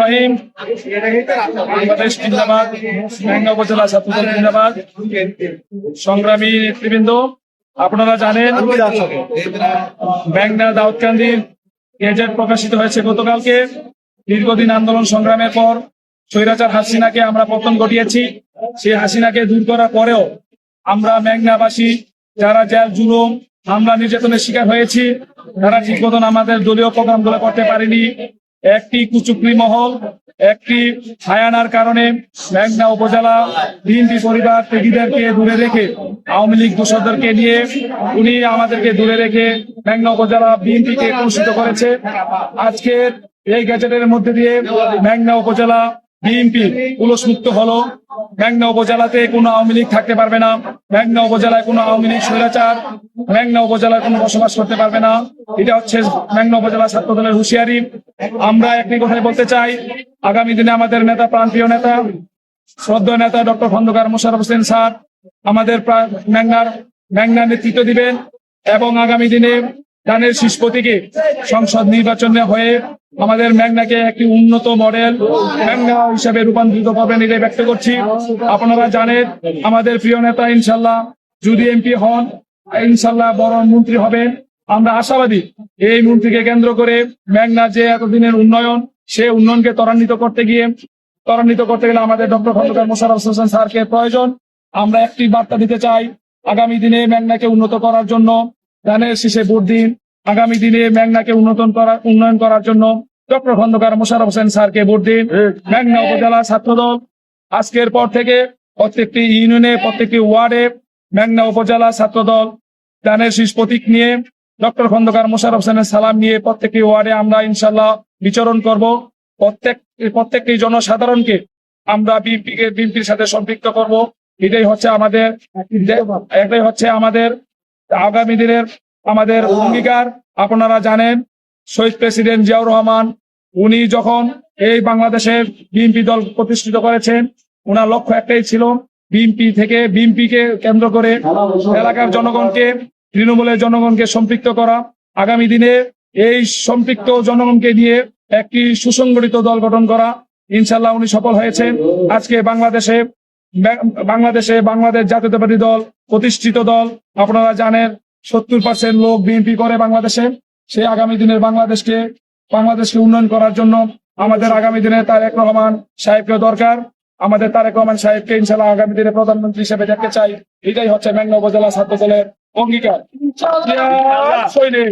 রহিম। সংগ্রামী নেতৃবৃন্দ, আপনারা জানেন মেঘনা দাউদকান্দি গেজেট প্রকাশিত হয়েছে গতকালকে। দীর্ঘদিন আন্দোলন সংগ্রামের পর স্বৈরাচার হাসিনাকে আমরা পতন ঘটিয়েছি। সেই হাসিনাকে দূর করার পরেও আমরা মেঘনাবাসী যারা জেল, জুলুম, হামলা, নির্যাতনের শিকার হয়েছি, তারা ঠিক মতন আমাদের দলীয় প্রোগ্রামগুলো করতে পারিনি। একটি কুচুকরি মহল, একটি হায়ানার কারণে মেঘনা উপজেলা বিএনপি পরিবার ত্যাগীদেরকে দূরে রেখে, আওয়ামী লীগ দোষদেরকে নিয়ে উনি আমাদেরকে দূরে রেখে মেঘনা উপজেলা বিএনপিকে কলুষিত করেছে। আজকের এই গ্যাজেটের মধ্যে দিয়ে মেঘনা উপজেলা বিএনপি মুক্ত হলো। মেঘনা উপজেলাতে কোনো আওয়ামী লীগ থাকতে পারবে না। মেঘনা উপজেলায় কোনো আওয়ামী লীগ স্বৈরাচার মেঘনা উপজেলায় কোনো বসবাস করতে পারবে না। এটা হচ্ছে মেঘনা উপজেলা ছাত্র দলের হুঁশিয়ারি। আমরা একটি কথাই বলতে চাই, আগামী দিনে আমাদের নেতা প্রান্তীয় নেতা, শ্রদ্ধেয় নেতা ডক্টর খন্দকার মোশারফ হোসেন স্যার, আমাদের মেঘনার মেঘনার নেতৃত্ব দিবেন এবং আগামী দিনে ধানের শীষ প্রতীকে সংসদ নির্বাচনে হয়ে আমাদের মেঘনাকে একটি উন্নত মডেল মেঘনা হিসাবে রূপান্তরিত করবেন এটাই ব্যক্ত করছি। আপনারা জানেন, আমাদের প্রিয় নেতা ইনশাল্লাহ যদি এমপি হন, ইনশাল্লাহ বড় মন্ত্রী হবেন। আমরা আশাবাদী এই মন্ত্রীকে কেন্দ্র করে মেঘনা যে এতদিনের উন্নয়ন, সে উন্নয়নকে ত্বরান্বিত করতে গিয়ে, ত্বরান্বিত করতে গেলে আমাদের ডক্টর খন্দকার মোশারফ হোসেন স্যারকে প্রয়োজন। আমরা একটি বার্তা দিতে চাই, আগামী দিনে মেঘনাকে উন্নত করার জন্য। ধানের শীষে ভোট দিন। আগামী দিনে মেঘনাকে উন্নত করার উন্নয়ন করার জন্য ডক্টর খন্দকার মোশারফ হোসেন স্যারকে ভোট দিন। মেঘনা উপজেলা ছাত্রদল। আজকের পর থেকে প্রত্যেকটি ইউনিয়নে, প্রত্যেকটি ওয়ার্ডে মেঘনা উপজেলা ছাত্রদল ধানের শীষ প্রতীক নিয়ে ডক্টর খন্দকার মোশারফ হোসেনের সালাম নিয়ে প্রত্যেকটি ওয়ার্ডে আমরা ইনশাল্লাহ বিচরণ করব। প্রত্যেক প্রত্যেকটি জনসাধারণকে আমরা বিএনপিকে বিএনপির সাথে সম্পৃক্ত করব। এটাই হচ্ছে আমাদের এটাই হচ্ছে আমাদের আগামী দিনের আমাদের অঙ্গীকার, আপনারা জানেন, শহীদ প্রেসিডেন্ট জিয়াউর রহমান, উনি যখন এই বাংলাদেশের বিএনপি দল প্রতিষ্ঠিত করেছেন ওনার লক্ষ্য একটাই ছিল বিএনপি থেকে বিএনপি কে কেন্দ্র করে এলাকার জনগণকে, তৃণমূলের জনগণকে সম্পৃক্ত করা। আগামী দিনে এই সম্পৃক্ত জনগণকে নিয়ে একটি সুসংগঠিত দল গঠন করা। ইনশাল্লাহ উনি সফল হয়েছেন। আজকে বাংলাদেশে বাংলাদেশে বাংলাদেশ জাতীয়তাবাদী দল প্রতিষ্ঠিত দল আপনারা জানেন সত্তর পার্সেন্ট লোক বিএনপি করে বাংলাদেশে। সেই আগামী দিনের বাংলাদেশকে বাংলাদেশকে উন্নয়ন করার জন্য আমাদের আগামী দিনে তারেক রহমান সাহেবকে দরকার। আমাদের তারেক রহমান সাহেবকে ইনশাল্লাহ আগামী দিনে প্রধানমন্ত্রী হিসেবে দেখতে চাই। এটাই হচ্ছে মেঘনা উপজেলা ছাত্র দলের অঙ্গীকার সৈনিক।